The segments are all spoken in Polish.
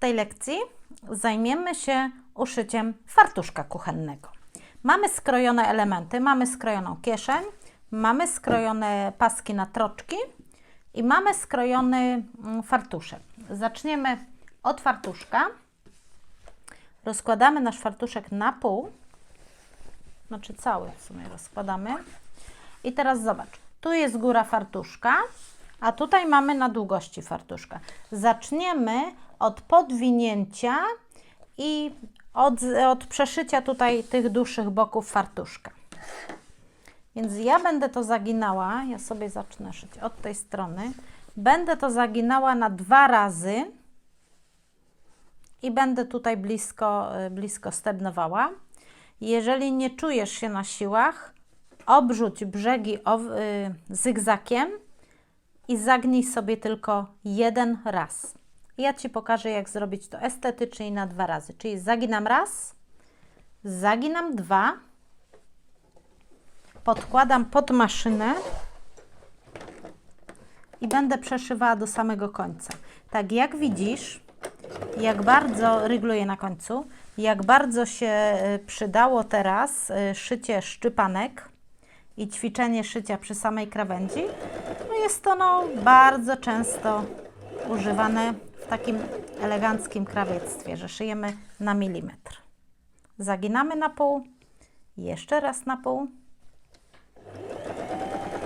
tej lekcji zajmiemy się uszyciem fartuszka kuchennego. Mamy skrojone elementy, mamy skrojoną kieszeń, mamy skrojone paski na troczki i mamy skrojony mm, fartuszek. Zaczniemy od fartuszka. Rozkładamy nasz fartuszek na pół, znaczy cały w sumie rozkładamy. I teraz zobacz, tu jest góra fartuszka, a tutaj mamy na długości fartuszka. Zaczniemy od podwinięcia i od, od przeszycia tutaj tych dłuższych boków fartuszka. Więc ja będę to zaginała, ja sobie zacznę szyć od tej strony. Będę to zaginała na dwa razy i będę tutaj blisko, y, blisko stebnowała. Jeżeli nie czujesz się na siłach, obrzuć brzegi y, zygzakiem i zagnij sobie tylko jeden raz. Ja Ci pokażę, jak zrobić to estetycznie i na dwa razy. Czyli zaginam raz, zaginam dwa, podkładam pod maszynę i będę przeszywała do samego końca. Tak jak widzisz, jak bardzo rygluję na końcu, jak bardzo się y, przydało teraz y, szycie szczypanek i ćwiczenie szycia przy samej krawędzi, jest to no, bardzo często używane w takim eleganckim krawiectwie, że szyjemy na milimetr. Zaginamy na pół, jeszcze raz na pół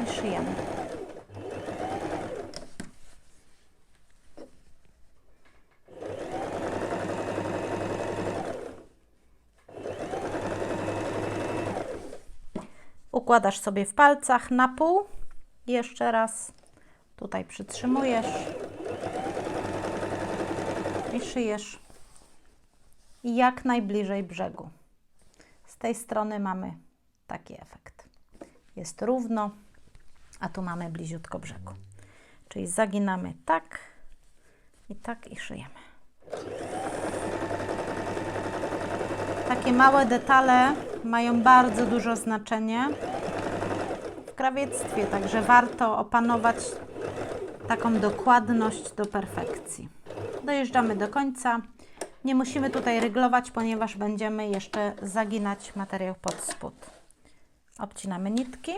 i szyjemy. Układasz sobie w palcach na pół. Jeszcze raz tutaj przytrzymujesz i szyjesz jak najbliżej brzegu. Z tej strony mamy taki efekt. Jest równo, a tu mamy bliziutko brzegu. Czyli zaginamy tak i tak i szyjemy. Takie małe detale mają bardzo dużo znaczenie w krawiectwie, także warto opanować taką dokładność do perfekcji. Dojeżdżamy do końca. Nie musimy tutaj ryglować, ponieważ będziemy jeszcze zaginać materiał pod spód. Obcinamy nitki.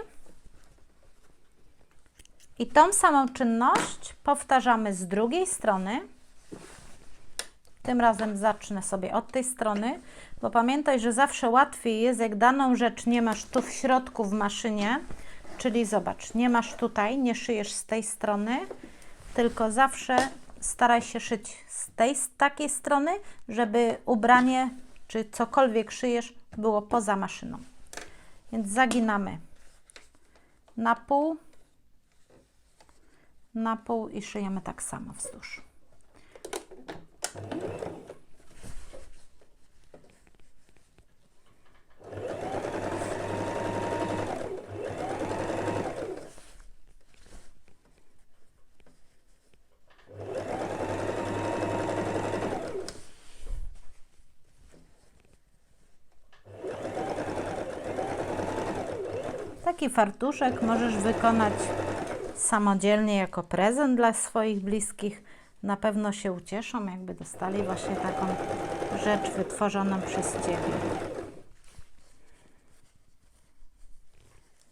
I tą samą czynność powtarzamy z drugiej strony. Tym razem zacznę sobie od tej strony, bo pamiętaj, że zawsze łatwiej jest, jak daną rzecz nie masz tu w środku w maszynie, czyli zobacz, nie masz tutaj, nie szyjesz z tej strony, tylko zawsze staraj się szyć z tej, z takiej strony, żeby ubranie czy cokolwiek szyjesz było poza maszyną. Więc zaginamy na pół, na pół i szyjemy tak samo wzdłuż. Taki fartuszek możesz wykonać samodzielnie jako prezent dla swoich bliskich. Na pewno się ucieszą, jakby dostali właśnie taką rzecz wytworzoną przez Ciebie.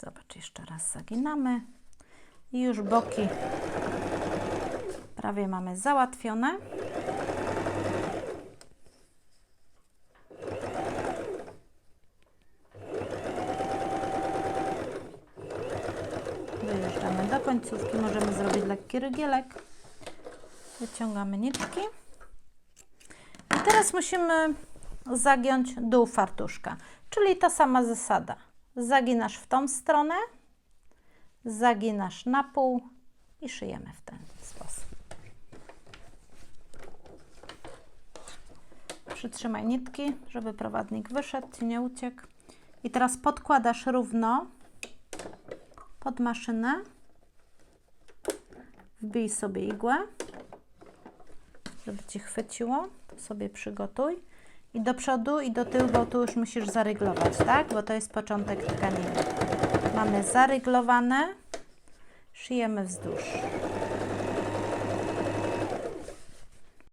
Zobacz, jeszcze raz zaginamy i już boki prawie mamy załatwione. Dojeżdżamy do końcówki, możemy zrobić lekki rygielek. Wyciągamy nitki. I teraz musimy zagiąć dół fartuszka, czyli ta sama zasada. Zaginasz w tą stronę, zaginasz na pół i szyjemy w ten sposób. Przytrzymaj nitki, żeby prowadnik wyszedł, ci nie uciekł. I teraz podkładasz równo pod maszynę. Wbij sobie igłę, żeby Ci chwyciło. To sobie przygotuj. I do przodu i do tyłu, bo tu już musisz zaryglować, tak? Bo to jest początek tkaniny. Mamy zaryglowane. Szyjemy wzdłuż.